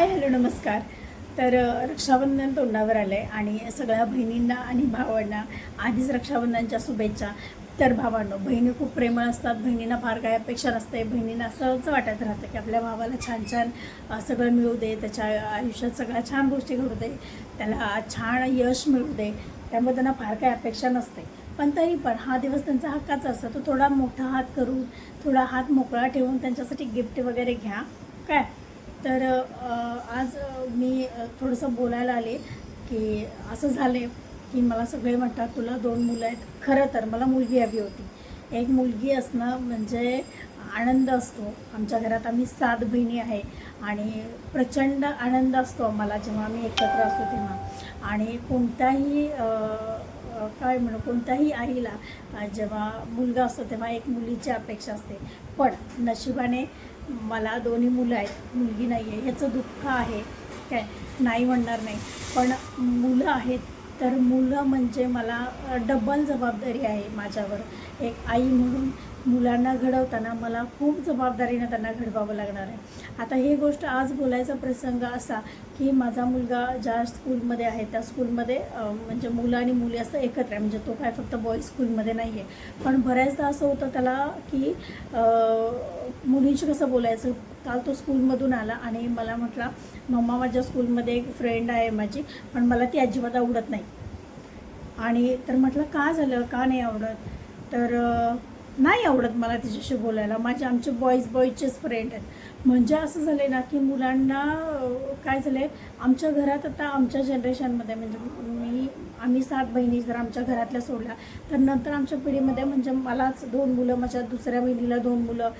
Hi hello नमस्कार. तर रक्षाबंधन तोंडावर आलं आहे आणि सगळ्या बहिणींना आणि भावांना आधीच रक्षाबंधनच्या शुभेच्छा. तर भावांनो बहिणी खूप प्रेमळ असतात. बहिणींना फार काही अपेक्षा नसते. बहिणींना असंच वाटत राहतं की आपल्या भावाला छान छान सगळं मिळू दे. त्याच्या आयुष्यात सगळ्या छान गोष्टी घडू दे. त्याला छान यश मिळू दे. त्यामुळे त्यांना फार काही अपेक्षा नसते. पण तरी पण हा दिवस त्यांचा हक्काचा असतो. तो थोडा मोठा हात करून थोडा हात मोकळा ठेवून त्यांच्यासाठी गिफ्ट वगैरे घ्या. काय? तर आज मी थोडंसं बोलायला आले की असं झाले की मला सगळे म्हणतात तुला दोन मुलं आहेत. खरं तर मला मुलगी हवी होती. एक मुलगी असणं म्हणजे आनंद असतो. आमच्या घरात आम्ही सात बहिणी आहे आणि प्रचंड आनंद असतो आम्हाला जेव्हा आम्ही एकत्र असतो तेव्हा. आणि कोणत्याही काय म्हणू कोणत्याही आईला जेव्हा मुलगा असतो तेव्हा एक मुलीची अपेक्षा असते. पण नशिबाने मला दोन्ही मुलं आहेत मुलगी नाही आहे ह्याचं दुःख आहे. काय? नाही म्हणणार नाही. पण मुलं आहेत तर मुलं म्हणजे मला डबल जबाबदारी आहे माझ्यावर. एक आई म्हणून मुलांना घडवताना मला खूप जबाबदारीनं त्यांना घडवावं लागणार आहे. आता ही गोष्ट आज बोलायचा प्रसंग असा की माझा मुलगा ज्या स्कूलमध्ये आहे त्या स्कूलमध्ये म्हणजे मुलं आणि मुली असं एकत्र आहे. म्हणजे तो काय फक्त बॉईज स्कूलमध्ये नाही आहे पण बऱ्याचदा असं होतं त्याला की मुलींशी कसं बोलायचं? काल तो स्कूलमधून आला आणि मला म्हटला मम्मा माझ्या स्कूलमध्ये एक फ्रेंड आहे माझी पण मला ती अजिबात आवडत नाही. आणि तर म्हटलं का झालं? का नाही आवडत? तर नाही आवडत मला तिच्याशी बोलायला. माझे आमचे बॉईज बॉईजचेच फ्रेंड आहेत. म्हणजे असं झालं ना की मुलांना काय झालं आहे आमच्या घरात आता आमच्या जनरेशनमध्ये म्हणजे मी आम्ही सात बहिणी जर आमच्या घरातल्या सोडल्या तर नंतर आमच्या पिढीमध्ये म्हणजे मलाच दोन मुलं माझ्या दुसऱ्या बहिणीला दोन मुलं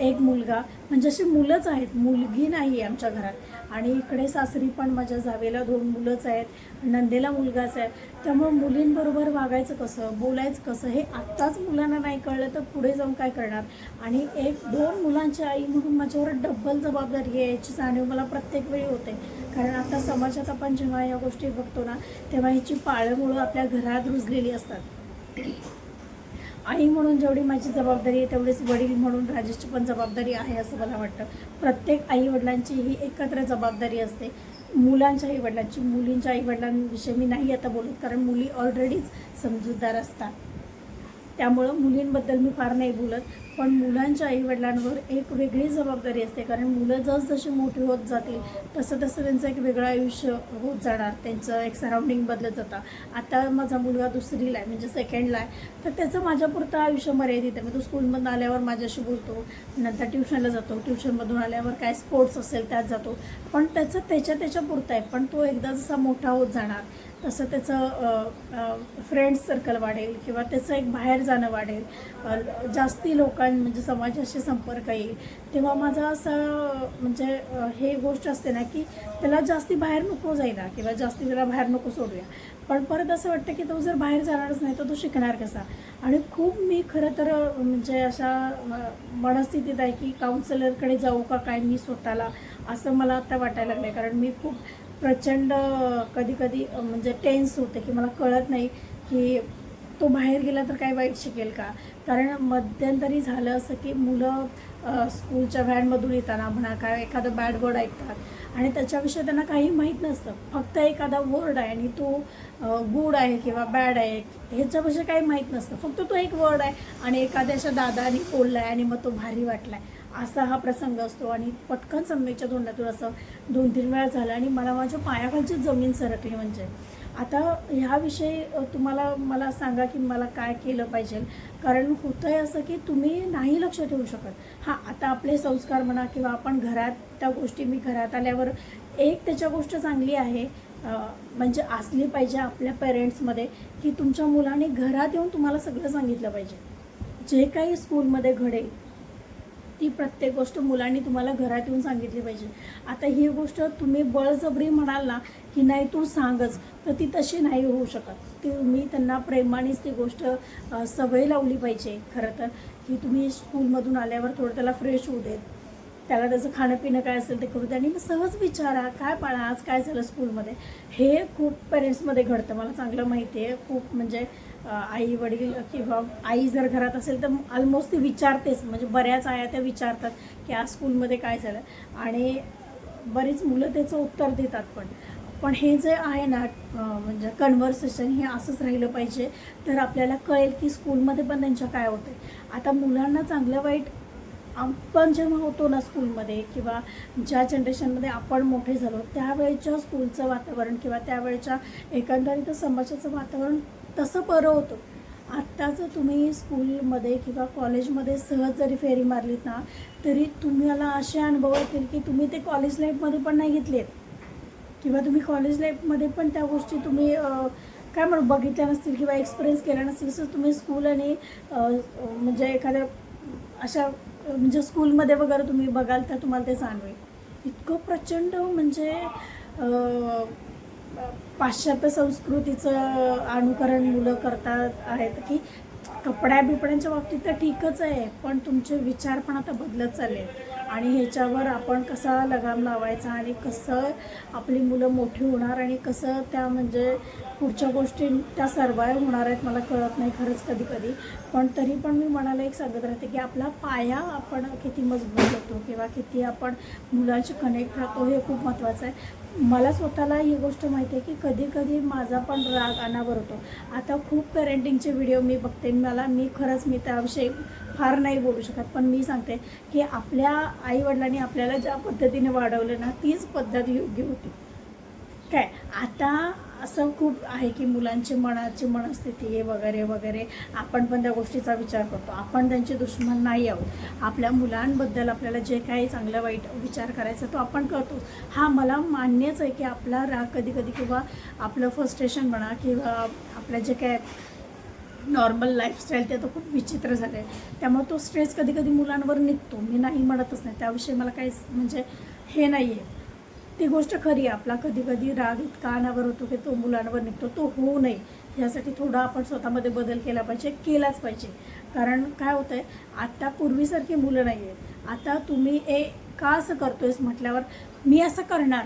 एक मुलगा. म्हणजे अशी मुलंच आहेत. मुलगी नाही आहे आमच्या घरात. आणि इकडे सासरी पण माझ्या जावेला दोन मुलंच आहेत. नंदेला मुलगाच आहे. त्यामुळं मुलींबरोबर वागायचं कसं बोलायचं कसं हे आत्ताच मुलांना नाही कळलं तर पुढे जाऊन काय करणार? आणि एक दोन मुलांची आई म्हणून माझ्यावर डब्बल जबाबदारी आहे. याची जाणीव मला प्रत्येक वेळी होते. कारण आता समाजात आपण जेव्हा या गोष्टी बघतो ना तेव्हा ह्याची पाळंमुळं आपल्या घरात रुजलेली असतात. आई म्हणून जेवढी माझी जबाबदारी आहे तेवढीच वडील म्हणून राजेशची पण जबाबदारी आहे असं मला वाटतं. प्रत्येक आई वडिलांची ही एकत्र जबाबदारी असते. मुलांच्या आई वडिलांची मुलींच्या आई वडिलांविषयी मी नाही आता बोलत कारण मुली ऑलरेडीच समजूतदार असतात. त्यामुळं मुलींबद्दल मी फार नाही बोलत. पण मुलांच्या आईवडिलांवर एक वेगळी जबाबदारी असते. कारण मुलं जसजशी मोठी होत जातील तसं तसं त्यांचं एक वेगळं आयुष्य होत जाणार. त्यांचं एक सराउंडिंग बदलत जातं. आता माझा मुलगा दुसरीला आहे म्हणजे सेकंडला आहे. तर त्याचं माझ्यापुरतं आयुष्य मर्यादित आहे. मग तो स्कूलमधून आल्यावर माझ्याशी बोलतो नंतर ट्युशनला जातो. ट्युशनमधून आल्यावर काय स्पोर्ट्स असेल त्यात जातो. पण त्याचं त्याच्या त्याच्यापुरतं आहे. पण तो एकदा जसा मोठा होत जाणार तसं त्याचं फ्रेंड्स सर्कल वाढेल किंवा त्याचं एक बाहेर जाणं वाढेल. जास्ती लोक म्हणजे समाजाशी संपर्क येईल. तेव्हा माझा असं म्हणजे हे गोष्ट असते ना की त्याला जास्ती बाहेर नको जायला किंवा जास्ती त्याला बाहेर नको सोडूया. पण परत असं वाटतं की तो जर बाहेर जाणारच नाही तर तो शिकणार कसा? आणि खूप मी खरं तर म्हणजे अशा मनस्थितीत आहे की काउन्सिलरकडे जाऊ का काय मी स्वतःला असं मला आता वाटायला लागलं कारण मी खूप प्रचंड कधी कधी म्हणजे टेन्स होते की मला कळत नाही की तो बाहेर गेला तर काय वाईट शिकेल का? कारण मध्यंतरी झालं असं की मुलं स्कूलच्या व्हॅनमधून येताना म्हणा काय एखादं बॅड वर्ड ऐकतात. आणि त्याच्याविषयी त्यांना काही माहीत नसतं. फक्त एखादा वर्ड आहे आणि तो गुड आहे किंवा बॅड आहे ह्याच्याविषयी काही माहीत नसतं. फक्त तो एक वर्ड आहे आणि एखाद्याच्या दादानी बोलला आहे आणि मग तो भारी वाटला आहे असा हा प्रसंग असतो आणि पटकन सम्यकच्या तोंडातून असं दोन तीन वेळा झालं आणि मला माझ्या पायाखालची जमीन सरकली म्हणजे. आता ह्याविषयी तुम्हाला मला सांगा की मला काय केलं पाहिजे. कारण होतं आहे असं की तुम्ही नाही लक्ष ठेवू शकत. हां आता आपले संस्कार म्हणा किंवा आपण घरात त्या गोष्टी मी घरात आल्यावर एक त्याच्या गोष्ट चांगली आहे म्हणजे असली पाहिजे आपल्या पेरेंट्समध्ये की तुमच्या मुलाने घरात येऊन तुम्हाला सगळं सांगितलं पाहिजे. जे काही स्कूलमध्ये घडेल ती प्रत्येक गोष्ट मुलांनी तुम्हाला घरात येऊन सांगितली पाहिजे. आता ही गोष्ट तुम्ही बळजबरी म्हणाल ना की नाही तू सांगच तर ती तशी नाही होऊ शकत. ती तुम्ही त्यांना प्रेमानेच ती गोष्ट सवय लावली पाहिजे. खरं तर की तुम्ही स्कूलमधून आल्यावर थोडं त्याला फ्रेश होऊ देत. त्याला त्याचं खाणं पिणं काय असेल ते करू द्या आणि मग सहज विचारा काय पाळा आज काय झालं स्कूलमध्ये? हे खूप पेरेंट्समध्ये घडतं. मला चांगलं माहिती आहे खूप म्हणजे आई वडील किंवा आई जर घरात असेल तर ऑलमोस्ट ती विचारतेच. म्हणजे बऱ्याच आया त्या विचारतात की आज स्कूलमध्ये काय झालं? आणि बरीच मुलं त्याचं उत्तर देतात पण. पण हे जे आहे ना म्हणजे कन्व्हर्सेशन हे असंच राहिलं पाहिजे. तर आपल्याला कळेल की स्कूलमध्ये पण त्यांच्या काय होते आता मुलांना चांगलं वाईट आपण जेव्हा होतो ना स्कूलमध्ये किंवा ज्या जनरेशनमध्ये आपण मोठे झालो त्यावेळेच्या स्कूलचं वातावरण किंवा त्यावेळेच्या एकंदरीत समाजाचं वातावरण तसं बरं होतं. आत्ताचं तुम्ही स्कूलमध्ये किंवा कॉलेजमध्ये सहज जरी फेरी मारलीत ना तरी तुम्हाला असे अनुभव येतील की तुम्ही ते कॉलेज लाईफमध्ये पण नाही घेतलेत. किंवा तुम्ही कॉलेज लाईफमध्ये पण त्या गोष्टी तुम्ही काय म्हणू बघितल्या नसतील किंवा एक्सपिरियन्स केल्या नसतील. तसं तुम्ही स्कूल आणि म्हणजे एखाद्या अशा म्हणजे स्कूलमध्ये वगैरे तुम्ही बघाल तर तुम्हाला ते जाणवेल. इतकं प्रचंड म्हणजे पाश्चात्य संस्कृतीचं अनुकरण मुलं करतात आहेत की कपड्या बिपड्यांच्या बाबतीत तर ठीकच आहे पण तुमचे विचार पण आता बदलत चालले आणि ह्याच्यावर आपण कसा लगाम लावायचा आणि कसं आपली मुलं मोठी होणार आणि कसं त्या म्हणजे पुढच्या गोष्टी त्या सर्वाईव्ह होणार आहेत मला कळत नाही खरंच कधी कधी. पण तरी पण मी मनाला एक सांगत राहते की आपला पाया आपण किती मजबूत होतो किंवा किती आपण मुलांशी कनेक्ट राहतो हे खूप महत्त्वाचं आहे. मला स्वतःला ही गोष्ट माहिती आहे की कधी कधी माझा पण राग अनावर होतो. आता खूप पेरेंटिंगचे व्हिडिओ मी बघते. मला मी खरंच मी त्याविषयी फार नाही बोलू शकत. पण मी सांगते की आपल्या आईवडिलांनी आपल्याला ज्या पद्धतीने वाढवलं ना तीच पद्धत योग्य होती. काय? आता असं खूप आहे की मुलांची मनाची मनस्थिती वगैरे वगैरे आपण पण त्या गोष्टीचा विचार करतो. आपण त्यांचे दुश्मन नाही आहोत. आपल्या मुलांबद्दल आपल्याला जे काही चांगलं वाईट विचार करायचा तो आपण करतो. हा मला मान्यच आहे की आपला राग कधी कधी किंवा आपलं फ्रस्ट्रेशन म्हणा किंवा आपल्या जे काय नॉर्मल लाईफस्टाईल ते तर खूप विचित्र झालं आहे त्यामुळे तो स्ट्रेस कधी कधी मुलांवर निघतो. मी नाही म्हणतच नाही. त्याविषयी मला काही म्हणजे हे नाही आहे ती गोष्ट खरी आहे. आपला कधी कधी राग इतका अनावर होतो की तो मुलांवर निघतो. तो होऊ नये. यासाठी थोडा आपण स्वतःमध्ये बदल केला पाहिजे केलाच पाहिजे. कारण काय होतं आहे आत्ता पूर्वीसारखी मुलं नाही आहेत. आता तुम्ही ए का असं करतोयस म्हटल्यावर मी असं करणार.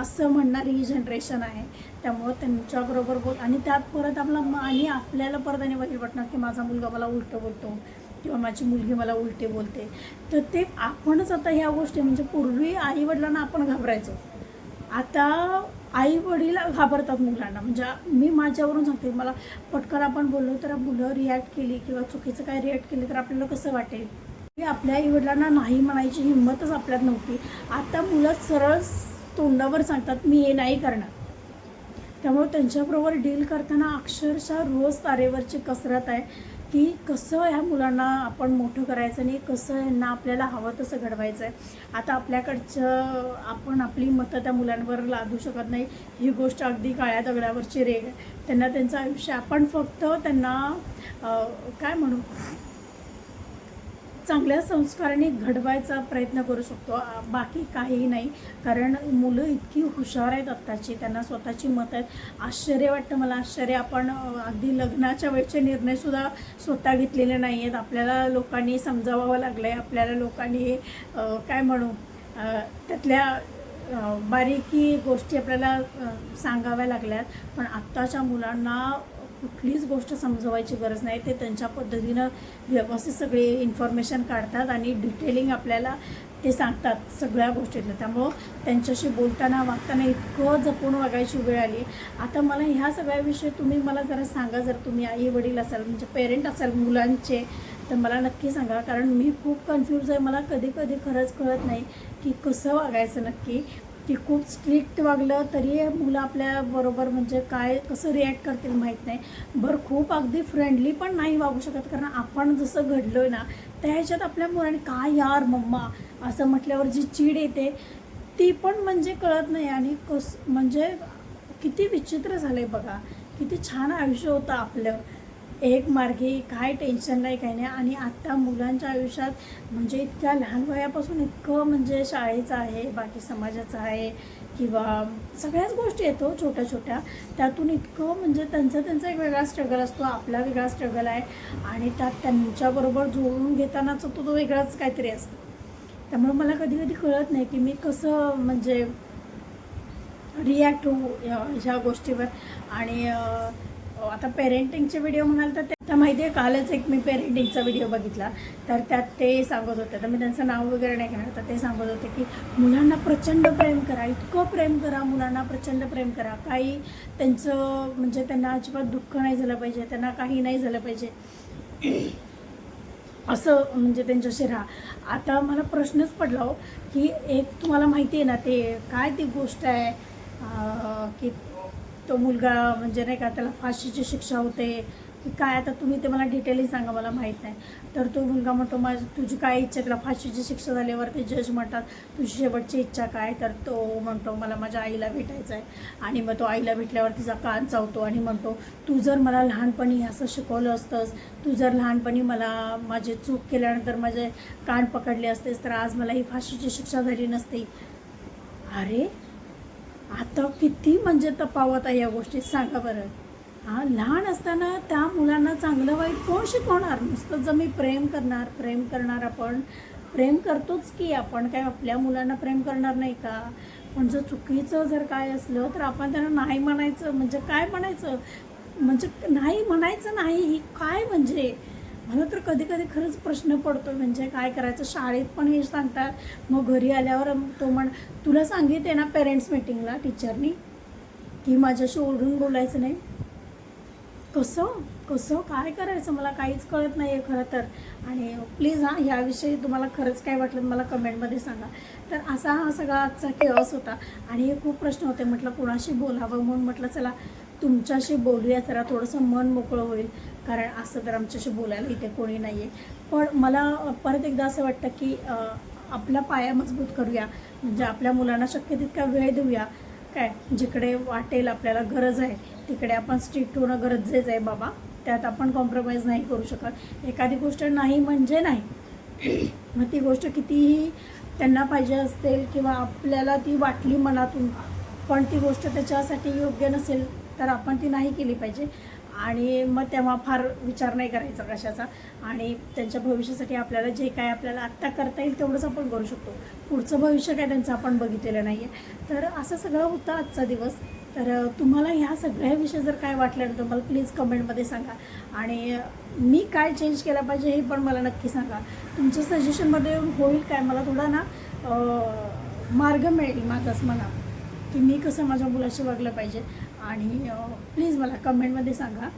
असं म्हणणारी ही जनरेशन आहे. त्यामुळं त्यांच्याबरोबर बोल. आणि त्यात परत आपला आणि आपल्याला परत आणि वाईट वाटणार की माझा मुलगा मला उलटं बोलतो. किंवा माझी मुलगी मला उलटे बोलते तर ते आपणच आता ह्या गोष्टी म्हणजे पूर्वी आई वडिलांना आपण घाबरायचो. आता आई वडील घाबरतात मुलांना. म्हणजे मी माझ्यावरून सांगते मला पटकन आपण बोललो तर मुलं रिॲक्ट केली किंवा चुकीचं काय रिॲक्ट केलं तर आपल्याला कसं वाटेल? की आपल्या आई वडिलांना नाही म्हणायची हिंमतच आपल्यात नव्हती. आता मुलं सरळ तोंडावर सांगतात मी हे नाही करणार. त्यामुळे त्यांच्याबरोबर डील करताना अक्षरशः रोज तारेवरची कसरत आहे. की कसं ह्या मुलांना आपण मोठं करायचं आणि कसं यांना आपल्याला हवं तसं घडवायचं आहे आता आपल्याकडचं आपण आपली मतं त्या मुलांवर लादू शकत नाही. ही गोष्ट अगदी काळ्या दगडावरची रेग आहे. त्यांना त्यांचं आयुष्य आपण फक्त त्यांना काय म्हणू? चांगल्या संस्काराने घडवायचा प्रयत्न करू शकतो. बाकी काहीही नाही. कारण मुलं इतकी हुशार आहेत आत्ताची. त्यांना स्वतःची मत आहेत. आश्चर्य वाटतं मला. आश्चर्य आपण अगदी लग्नाच्या वेळचे निर्णयसुद्धा स्वतः घेतलेले नाही आहेत. आपल्याला लोकांनी समजावावं लागलं आहे आपल्याला लोकांनी हे काय म्हणू त्यातल्या बारीकी गोष्टी आपल्याला सांगाव्या लागल्यात. पण आत्ताच्या मुलांना कुठलीच गोष्ट समजवायची गरज नाही. ते त्यांच्या पद्धतीनं व्यवस्थित सगळी इन्फॉर्मेशन काढतात आणि डिटेलिंग आपल्याला ते सांगतात सगळ्या गोष्टीतलं त्यामुळं त्यांच्याशी बोलताना वागताना इतकं जपून वागायची वेळ आली. आता मला ह्या सगळ्याविषयी तुम्ही मला जरा सांगा जर तुम्ही आई वडील असाल म्हणजे पेरेंट असाल मुलांचे तर मला नक्की सांगा. कारण मी खूप कन्फ्यूज आहे. मला कधी कधी खरंच कळत नाही की कसं वागायचं नक्की. की खूप स्ट्रिक्ट वागलं तरी मुलं आपल्याबरोबर म्हणजे काय कसं रिॲक्ट करतील माहीत नाही. बरं खूप अगदी फ्रेंडली पण नाही वागू शकत. कारण आपण जसं घडलो आहे ना त्या ह्याच्यात आपल्या मुलाने काय यार मम्मा? असं म्हटल्यावर जी चीड येते ती पण म्हणजे कळत नाही. आणि कस म्हणजे किती विचित्र झालं आहे बघा. किती छान आयुष्य होतं आपलं. एक मार्गी काय टेन्शन नाही काही नाही. आणि आत्ता मुलांच्या आयुष्यात म्हणजे इतक्या लहान वयापासून इतकं म्हणजे शाळेचं आहे बाकी समाजाचं आहे किंवा सगळ्याच गोष्टी येतो हो, छोट्या छोट्या. त्यातून इतकं म्हणजे त्यांचा त्यांचा एक वेगळा स्ट्रगल असतो आपला वेगळा स्ट्रगल आहे. आणि त्यात त्यांच्याबरोबर जुळून घेतानाच तो तो वेगळाच काहीतरी असतो. त्यामुळे मला कधी कधी कळत नाही की मी कसं म्हणजे रिॲक्ट होऊ या- ह्या गोष्टीवर. आणि हो, आता पेरेंटिंगचे व्हिडिओ म्हणाल तर त्या माहिती आहे कालच एक मी पेरेंटिंगचा व्हिडिओ बघितला. तर त्यात ते सांगत होते. तर मी त्यांचं नाव वगैरे नाही घेणार तर ते सांगत होते की मुलांना प्रचंड प्रेम करा इतकं प्रेम करा मुलांना प्रचंड प्रेम करा. काही त्यांचं म्हणजे त्यांना अजिबात दुःख नाही झालं पाहिजे त्यांना काही नाही झालं पाहिजे. असं म्हणजे त्यांच्याशी राहा. आता मला प्रश्नच पडला हो की एक तुम्हाला माहिती आहे ना ते काय ती गोष्ट आहे की तो मुलगा म्हणजे नाही का त्याला फाशीची शिक्षा होते. की काय आता तुम्ही ते मला डिटेलही सांगा मला माहीत नाही. तर तो मुलगा म्हणतो माझ तुझी काय इच्छा आहे? त्याला फाशीची शिक्षा झाल्यावर ते जज म्हणतात तुझी शेवटची इच्छा काय? तर तो म्हणतो मला माझ्या आईला भेटायचं आहे. आणि मग तो आईला भेटल्यावर तिचा कान चावतो आणि म्हणतो तू जर मला लहानपणी असं शिकवलं असतंस तू जर लहानपणी मला माझे चूक केल्यानंतर माझे कान पकडले असतेस तर आज मला ही फाशीची शिक्षा झाली नसती. अरे आता किती म्हणजे तफावत आहे या गोष्टीत? सांगा बरं. हां लहान असताना त्या मुलांना चांगलं वाईट कोण शिकवणार? नुसतं जर मी प्रेम करणार प्रेम करणार आपण. प्रेम करतोच की आपण. काय आपल्या मुलांना प्रेम करणार नाही का? पण जर चुकीचं जर काय असलं तर आपण त्यांना नाही म्हणायचं. म्हणजे काय म्हणायचं? म्हणजे नाही म्हणायचं नाही. ही काय म्हणजे? मला तर कधी कधी खरंच प्रश्न पडतो म्हणजे काय करायचं? शाळेत पण हे सांगतात. मग घरी आल्यावर तो म्हण तुला सांगितले ना पेरेंट्स मिटिंगला टीचरनी की माझ्याशी ओढून बोलायचं नाही? कसं? कसं? काय करायचं? मला काहीच कळत नाही आहे खरं तर. आणि प्लीज हां ह्याविषयी तुम्हाला खरंच काय वाटलं मला कमेंटमध्ये सांगा. तर असा हा सगळा आजचा केअस होता. आणि हे खूप प्रश्न होते. म्हटलं कोणाशी बोलावं म्हणून म्हटलं चला तुमच्याशी बोलूया. जरा थोडंसं मन मोकळं होईल. कारण असं तर आमच्याशी बोलायला इथे कोणी नाही आहे पण मला परत एकदा असं वाटतं की आपला पाया मजबूत करूया. म्हणजे आपल्या मुलांना शक्य तितका वेळ देऊया. काय? जिकडे वाटेल आपल्याला गरज आहे तिकडे आपण स्ट्रिक्ट होणं गरजेचं आहे बाबा. त्यात आपण कॉम्प्रोमाइज नाही करू शकत. एखादी गोष्ट नाही म्हणजे नाही. मग ती गोष्ट कितीही त्यांना पाहिजे असेल किंवा आपल्याला ती वाटली मनातून पण ती गोष्ट त्याच्यासाठी योग्य नसेल तर आपण ती नाही केली पाहिजे. आणि मग तेव्हा फार विचार नाही करायचा कशाचा. आणि त्यांच्या भविष्यासाठी आपल्याला जे काय आपल्याला आत्ता करता येईल तेवढंच आपण करू शकतो. पुढचं भविष्य काय त्यांचं आपण बघितलेलं नाही आहे तर असं सगळं होतं आजचा दिवस. तर तुम्हाला ह्या सगळ्याविषयी जर काय वाटलं तर मला प्लीज कमेंटमध्ये सांगा. आणि मी काय चेंज केलं पाहिजे हे पण मला नक्की सांगा. तुमच्या सजेशनमध्ये होईल काय मला थोडा ना मार्ग मिळेल माझाच मला की मी कसं माझ्या मुलाशी वागलं पाहिजे. आणि प्लीज मला कमेंटमध्ये सांगा.